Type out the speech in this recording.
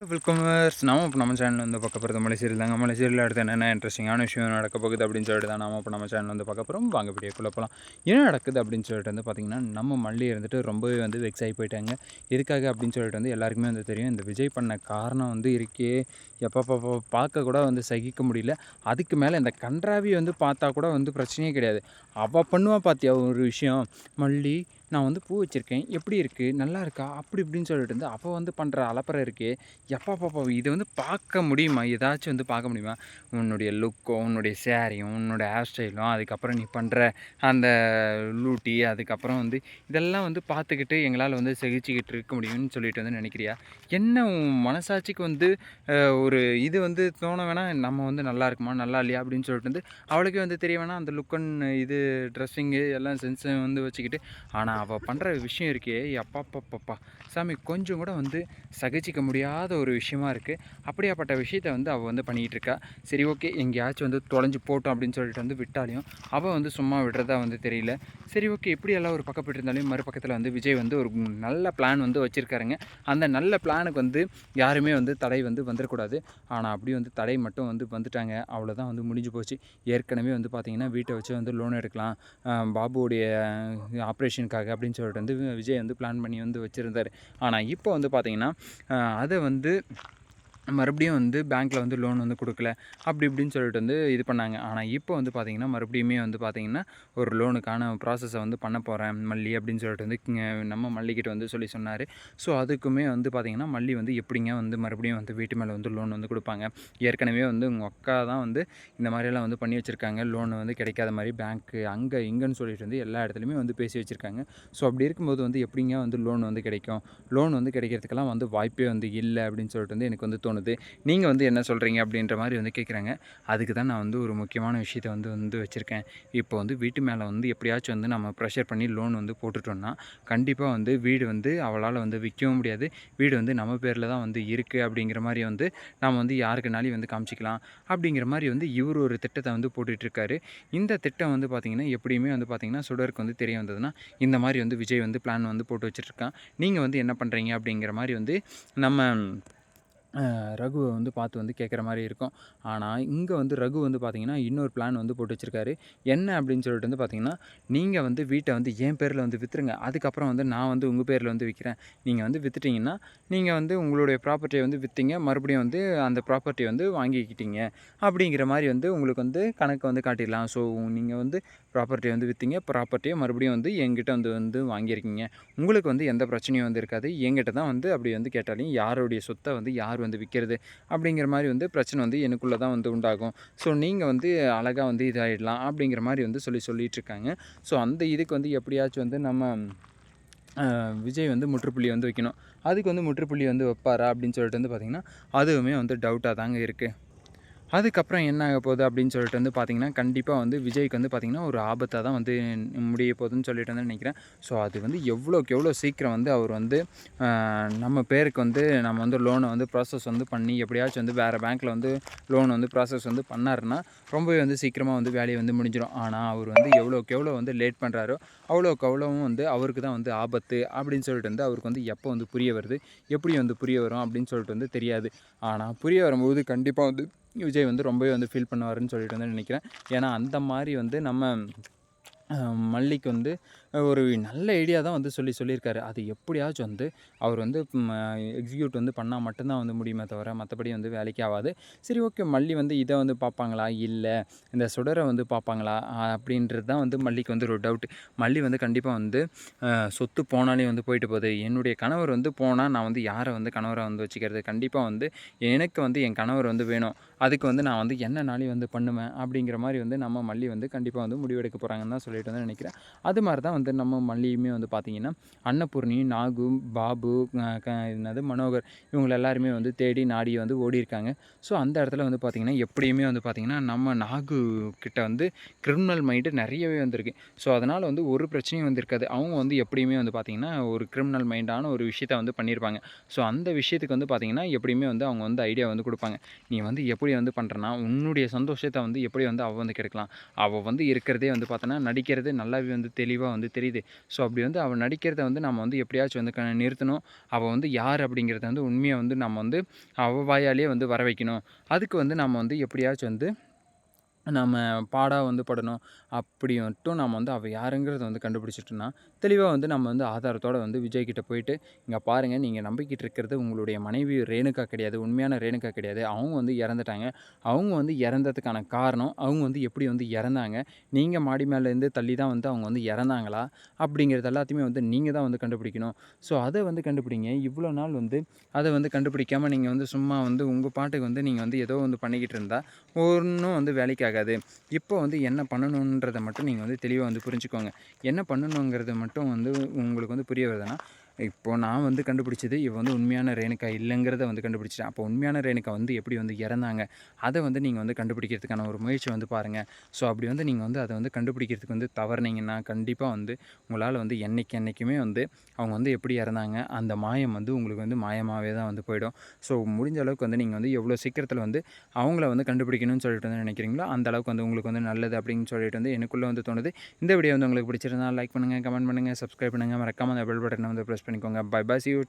வெல்கமர்ஸ் நாம இப்போ நம்ம சேனல் வந்து பார்க்க போகிறது மலை தாங்க. மலை அடுத்து என்னென்ன இன்ட்ரெஸ்டிங்கான விஷயம் நடக்க போகுது அப்படின்னு சொல்லிட்டு தான் நாம இப்போ நம்ம சேனல் வந்து பார்க்க போகிறோம் வாங்க வீடியோக்குள்ளே போகலாம் என்ன நடக்குது அப்படின்னு சொல்லிட்டு வந்து பார்த்திங்கன்னா நம்ம மல்லி இருந்துட்டு ரொம்பவே வந்து வெக்ஸ் ஆகி போயிட்டாங்க. எதுக்காக அப்படின்னு சொல்லிட்டு வந்து எல்லாருக்குமே வந்து தெரியும். இந்த விஜய் பண்ண காரணம் வந்து இருக்கே. எப்போ பார்க்க கூட வந்து சகிக்க முடியல. அதுக்கு மேலே இந்த கன்றாவி வந்து பார்த்தா கூட வந்து பிரச்சனையே கிடையாது. அவள் பண்ணுவா பார்த்தியா ஒரு விஷயம்? மல்லி நான் வந்து பூ வச்சுருக்கேன். எப்படி இருக்குது நல்லா இருக்கா? அப்படி இப்படின்னு சொல்லிட்டு வந்து அப்போ வந்து பண்ணுற அலப்பறை இருக்கே. எப்பா பாப்பா இது வந்து பார்க்க முடியுமா? ஏதாச்சும் வந்து பார்க்க முடியுமா? உன்னுடைய லுக்கும் உன்னுடைய சேரீயும் உன்னோட ஹேர் ஸ்டைலும் அதுக்கப்புறம் நீ பண்ணுற அந்த லூட்டி அதுக்கப்புறம் வந்து இதெல்லாம் வந்து பார்த்துக்கிட்டு எங்களால் வந்து சிகிச்சுக்கிட்டு இருக்க முடியும்னு சொல்லிட்டு வந்து நினைக்கிறியா? என்ன உன் மனசாட்சிக்கு வந்து ஒரு இது வந்து தோண வேணால் நம்ம வந்து நல்லா இருக்குமா? நல்லா இல்லையா? அப்படின்னு சொல்லிட்டு வந்து அவளுக்கே வந்து தெரிய வேணாம் அந்த லுக்கன் இது ட்ரெஸ்ஸிங்கு எல்லாம் சென்ஸை வந்து வச்சுக்கிட்டு. ஆனால் அவள் பண்ணுற விஷயம் இருக்கே அப்பா சாமி கொஞ்சம் கூட வந்து சகிச்சிக்க முடியாத ஒரு விஷயமா இருக்குது அப்படியாப்பட்ட விஷயத்த வந்து அவள் வந்து பண்ணிகிட்டு இருக்கா. சரி ஓகே. எங்கேயாச்சும் வந்து தொலைஞ்சு போட்டோம் அப்படின்னு சொல்லிட்டு வந்து விட்டாலையும் அவள் வந்து சும்மா விடுறதா வந்து தெரியல. சரி ஓகே. எப்படி எல்லாம் ஒரு பக்கப்பட்டு இருந்தாலும் மறுபக்கத்தில் வந்து விஜய் வந்து ஒரு நல்ல பிளான் வந்து வச்சுருக்காருங்க. அந்த நல்ல பிளானுக்கு வந்து யாருமே வந்து தடை வந்து வந்துடக்கூடாது ஆனால் அப்படியே வந்து தடை மட்டும் வந்து வந்துட்டாங்க. அவ்வளோதான் வந்து முடிஞ்சு போச்சு. ஏற்கனவே வந்து பார்த்திங்கன்னா வீட்டை வச்சு வந்து லோன் எடுக்கலாம். பாபுவுடைய ஆப்ரேஷனுக்காக அப்படின்னு சொல்லிட்டு வந்து விஜய் வந்து பிளான் பண்ணி வந்து வச்சுருந்தார். ஆனால் இப்போ வந்து பார்த்திங்கன்னா அதை வந்து மறுபடியும் வந்து பேங்க்கில் வந்து லோன் வந்து கொடுக்கல. அப்படி இப்படின்னு சொல்லிட்டு வந்து இது பண்ணாங்க. ஆனால் இப்போ வந்து பார்த்திங்கன்னா மறுபடியுமே வந்து பார்த்திங்கன்னா ஒரு லோனுக்கான ப்ராசஸை வந்து பண்ண போகிறேன் மல்லி அப்படின்னு சொல்லிட்டு வந்து நம்ம மல்லிக்கிட்ட வந்து சொல்லி சொன்னார். ஸோ அதுக்குமே வந்து பார்த்திங்கன்னா மல்லி வந்து எப்படிங்க வந்து மறுபடியும் வந்து வீட்டு மேலே வந்து லோன் வந்து கொடுப்பாங்க? ஏற்கனவே வந்து உங்கள் அக்கா தான் வந்து இந்த மாதிரியெல்லாம் வந்து பண்ணி வச்சுருக்காங்க. லோன் வந்து கிடைக்காத மாதிரி பேங்க்கு அங்கே இங்கேன்னு சொல்லிட்டு வந்து எல்லா இடத்துலையுமே வந்து பேசி வச்சுருக்காங்க. ஸோ அப்படி இருக்கும்போது வந்து எப்படிங்க வந்து லோன் வந்து கிடைக்கும்? லோன் வந்து கிடைக்கிறதுக்கெல்லாம் வந்து வாய்ப்பே வந்து இல்லை அப்படின்னு சொல்லிட்டு வந்து எனக்கு வந்து தோணுது. தோணுது நீங்கள் வந்து என்ன சொல்கிறீங்க அப்படின்ற மாதிரி வந்து கேட்குறாங்க அதுக்கு தான் நான் வந்து ஒரு முக்கியமான விஷயத்த வந்து வந்து வச்சுருக்கேன். இப்போ வந்து வீட்டு மேலே வந்து எப்படியாச்சும் வந்து நம்ம ப்ரெஷர் பண்ணி லோன் வந்து போட்டுட்டோம்னா கண்டிப்பாக வந்து வீடு வந்து அவளால் வந்து விற்கவும் முடியாது. வீடு வந்து நம்ம பேரில் தான் வந்து இருக்குது அப்படிங்கிற மாதிரி வந்து நம்ம வந்து யாருக்குனாலையும் வந்து காமிச்சிக்கலாம். அப்படிங்கிற மாதிரி வந்து இவர் ஒரு திட்டத்தை வந்து போட்டுட்ருக்காரு. இந்த திட்டம் வந்து பார்த்திங்கன்னா எப்படியுமே வந்து பார்த்திங்கன்னா சுடருக்கு வந்து தெரிய வந்ததுன்னா இந்த மாதிரி வந்து விஜய் வந்து பிளான் வந்து போட்டு வச்சுட்ருக்கான். நீங்கள் வந்து என்ன பண்ணுறீங்க அப்படிங்கிற மாதிரி வந்து நம்ம ரகுவை வந்து பார்த்து வந்து கேட்குற மாதிரி இருக்கும். ஆனால் இங்கே வந்து ரகு வந்து பார்த்திங்கன்னா இன்னொரு பிளான் வந்து போட்டு வச்சுருக்காரு. என்ன அப்படின்னு சொல்லிட்டு வந்து பார்த்திங்கன்னா நீங்கள் வந்து வீட்டை வந்து என் பேரில் வந்து விற்றுருங்க அதுக்கப்புறம் வந்து நான் வந்து உங்கள் பேரில் வந்து விற்கிறேன் நீங்கள் வந்து விற்றுட்டிங்கன்னா நீங்கள் வந்து உங்களுடைய ப்ராப்பர்ட்டியை வந்து விற்றீங்க மறுபடியும் வந்து அந்த ப்ராப்பர்ட்டியை வந்து வாங்கிக்கிட்டீங்க. அப்படிங்கிற மாதிரி வந்து உங்களுக்கு வந்து கணக்கு வந்து காட்டிடலாம். ஸோ நீங்கள் வந்து ப்ராப்பர்ட்டியை வந்து விற்றீங்க ப்ராப்பர்ட்டியை மறுபடியும் வந்து எங்கிட்ட வந்து வந்து வாங்கியிருக்கீங்க. உங்களுக்கு வந்து எந்த பிரச்சனையும் வந்து இருக்காது. எங்கிட்ட தான் வந்து அப்படி வந்து கேட்டாலையும் யாருடைய சொத்தை வந்து யார் வந்து விற்கிறது அப்படிங்கிற மாதிரி வந்து பிரச்சனை வந்து எனக்குள்ளே தான் வந்து உண்டாகும். ஸோ நீங்கள் வந்து அழகாக வந்து இதாகிடலாம் அப்படிங்கிற மாதிரி வந்து சொல்லி சொல்லிகிட்ருக்காங்க ஸோ அந்த இதுக்கு வந்து எப்படியாச்சும் வந்து நம்ம விஜய் வந்து முற்றுப்புள்ளி வந்து வைக்கணும். அதுக்கு வந்து முற்றுப்புள்ளி வந்து வைப்பாரா அப்படின்னு சொல்லிட்டு வந்து பார்த்திங்கன்னா அதுவுமே வந்து டவுட்டாக தாங்க இருக்குது அதுக்கப்புறம் என்ன ஆக போகுது அப்படின்னு சொல்லிட்டு வந்து பார்த்திங்கன்னா கண்டிப்பாக வந்து விஜய்க்கு வந்து பார்த்திங்கன்னா ஒரு ஆபத்தாக தான் வந்து முடிய போகுதுன்னு சொல்லிட்டு வந்து நினைக்கிறேன். ஸோ அது வந்து எவ்வளோக்கு எவ்வளோ சீக்கிரம் வந்து அவர் வந்து நம்ம பேருக்கு வந்து நம்ம வந்து லோனை வந்து ப்ராசஸ் வந்து பண்ணி எப்படியாச்சும் வந்து வேறு பேங்க்கில் வந்து லோன் வந்து ப்ராசஸ் வந்து பண்ணாருன்னா ரொம்பவே வந்து சீக்கிரமாக வந்து வேலையை வந்து முடிஞ்சிடும் ஆனால் அவர் வந்து எவ்வளோக்கு எவ்வளோ வந்து லேட் பண்ணுறாரோ அவ்வளோக்கு அவ்வளோவும் வந்து அவருக்கு தான் வந்து ஆபத்து அப்படின்னு சொல்லிட்டு வந்து அவருக்கு வந்து எப்போ வந்து புரிய வருது எப்படி வந்து புரிய வரும் அப்படின்னு சொல்லிட்டு வந்து தெரியாது. ஆனால் புரிய வரும்போது கண்டிப்பாக வந்து விஜய் வந்து ரொம்பவே வந்து ஃபீல் பண்ணுவாருன்னு சொல்லிட்டு வந்து நினைக்கிறேன். ஏன்னா அந்த மாதிரி வந்து நம்ம மல்லிக்கு வந்து ஒரு நல்ல ஐடியா தான் வந்து சொல்லி சொல்லியிருக்காரு. அது எப்படியாச்சும் வந்து அவர் வந்து எக்ஸிக்யூட் வந்து பண்ணால் மட்டும்தான் வந்து முடியுமே தவிர மற்றபடி வந்து வேலைக்கு ஆகாது. சரி ஓகே மல்லி வந்து இதை வந்து பார்ப்பாங்களா? இல்லை இந்த சுடரை வந்து பார்ப்பாங்களா? அப்படின்றது தான் வந்து மல்லிக்கு வந்து ஒரு டவுட் மல்லி வந்து கண்டிப்பாக வந்து சொத்து போனாலே வந்து போயிட்டு போகுது. என்னுடைய கணவர் வந்து போனால் நான் வந்து யாரை வந்து கணவரை வந்து வச்சுக்கிறது? கண்டிப்பாக வந்து எனக்கு வந்து என் கணவர் வந்து வேணும். அதுக்கு வந்து நான் வந்து என்ன நாளையும் வந்து பண்ணுவேன்? அப்படிங்கிற மாதிரி வந்து நம்ம மல்லி வந்து கண்டிப்பாக வந்து முடிவெடுக்க போகிறாங்கன்னு தான் சொல்லிட்டு வந்து நினைக்கிறேன். அது மாதிரி தான் வந்து நம்ம மல்லியுமே வந்து பார்த்திங்கன்னா அன்னபூர்ணி நாகு பாபு என்னது மனோகர் இவங்க எல்லாருமே வந்து தேடி நாடி வந்து ஓடி இருக்காங்க ஸோ அந்த இடத்துல வந்து பார்த்திங்கன்னா எப்படியுமே வந்து பார்த்திங்கன்னா நம்ம நாகு கிட்ட வந்து கிரிமினல் மைண்டு நிறையவே வந்திருக்கு. ஸோ அதனால் வந்து ஒரு பிரச்சனையும் வந்திருக்காது. அவங்க வந்து எப்படியுமே வந்து பார்த்திங்கன்னா ஒரு கிரிமினல் மைண்டான ஒரு விஷயத்த வந்து பண்ணியிருப்பாங்க. ஸோ அந்த விஷயத்துக்கு வந்து பார்த்திங்கன்னா எப்படியுமே வந்து அவங்க வந்து ஐடியா வந்து கொடுப்பாங்க. நீ வந்து எப்படி வந்து பண்ணுறனா உன்னுடைய சந்தோஷத்தை வந்து எப்படி வந்து அவள் வந்து கிடைக்கலாம்? அவள் வந்து இருக்கிறதே வந்து பார்த்தோன்னா நடிக்கிறது நல்லாவே வந்து தெளிவாக வந்து தெரியுது. ஸோ அப்படி வந்து அவள் நடிக்கிறத வந்து நம்ம வந்து எப்படியாச்சும் வந்து க நிறுத்தணும். அவள் வந்து யார் அப்படிங்கிறத வந்து உண்மையை வந்து நம்ம வந்து அவள் வாயாலேயே வந்து வர வைக்கணும். அதுக்கு வந்து நம்ம வந்து எப்படியாச்சும் வந்து நம்ம பாடாக வந்து படணும் அப்படி மட்டும் நம்ம வந்து அவள் யாருங்கிறத வந்து கண்டுபிடிச்சிட்டோன்னா தெளிவாக வந்து நம்ம வந்து ஆதாரத்தோடு வந்து விஜய்கிட்ட போயிட்டு இங்கே பாருங்கள் நீங்கள் நம்பிக்கிட்டு இருக்கிறது உங்களுடைய மனைவி ரேணுகா கிடையாது உண்மையான ரேணுகா கிடையாது. அவங்க வந்து இறந்துட்டாங்க. அவங்க வந்து இறந்ததுக்கான காரணம் அவங்க வந்து எப்படி வந்து இறந்தாங்க? நீங்கள் மாடி மேலேருந்து தள்ளி தான் வந்து அவங்க வந்து இறந்தாங்களா? அப்படிங்கிறது எல்லாத்தையுமே வந்து நீங்கள் தான் வந்து கண்டுபிடிக்கணும். ஸோ அதை வந்து கண்டுபிடிங்க. இவ்வளோ நாள் வந்து அதை வந்து கண்டுபிடிக்காமல் நீங்கள் வந்து சும்மா வந்து உங்கள் பாட்டுக்கு வந்து நீங்கள் வந்து ஏதோ வந்து பண்ணிக்கிட்டு இருந்தால் ஒன்றும் வந்து வேலைக்காக ஆகாது இப்போ வந்து என்ன பண்ணணுன்றதை மட்டும் நீங்கள் வந்து தெளிவாக வந்து புரிஞ்சுக்கோங்க. என்ன பண்ணணுங்கிறது மட்டும் வந்து உங்களுக்கு வந்து புரிய வருதுன்னா இப்போ நான் வந்து கண்டுபிடிச்சது இவ வந்து உண்மையான ரேணுகா இல்லைங்கிறத வந்து கண்டுபிடிச்சிட்டேன் அப்போ உண்மையான ரேணுகா வந்து எப்படி வந்து இறந்தாங்க? அதை வந்து நீங்கள் வந்து கண்டுபிடிக்கிறதுக்கான ஒரு முயற்சி வந்து பாருங்கள் ஸோ அப்படி வந்து நீங்கள் வந்து அதை வந்து கண்டுபிடிக்கிறதுக்கு வந்து தவறுனீங்கன்னா கண்டிப்பாக வந்து உங்களால் வந்து என்றைக்கு என்றைக்குமே வந்து அவங்க வந்து எப்படி இறந்தாங்க அந்த மாயம் வந்து உங்களுக்கு வந்து மாயமாகவே தான் வந்து போயிடும். ஸோ முடிஞ்ச அளவுக்கு வந்து நீங்கள் வந்து எவ்வளோ சீக்கிரத்தில் வந்து அவங்கள வந்து கண்டுபிடிக்கணும்னு சொல்லிட்டு வந்து நினைக்கிறீங்களோ அந்த அளவுக்கு வந்து உங்களுக்கு வந்து நல்லது அப்படின்னு சொல்லிட்டு வந்து எனக்குள்ளே வந்து தோணுது. இந்த வீடியோ வந்து உங்களுக்கு பிடிச்சிருந்தா லைக் பண்ணுங்கள் கமெண்ட் பண்ணுங்கள் சப்ஸ்கிரைப் பண்ணுங்கள் மறக்காமல் அந்த பெல் பட்டனை வந்து ப்ரெஸ் பண்ணிக்கோங்க. Bye bye C you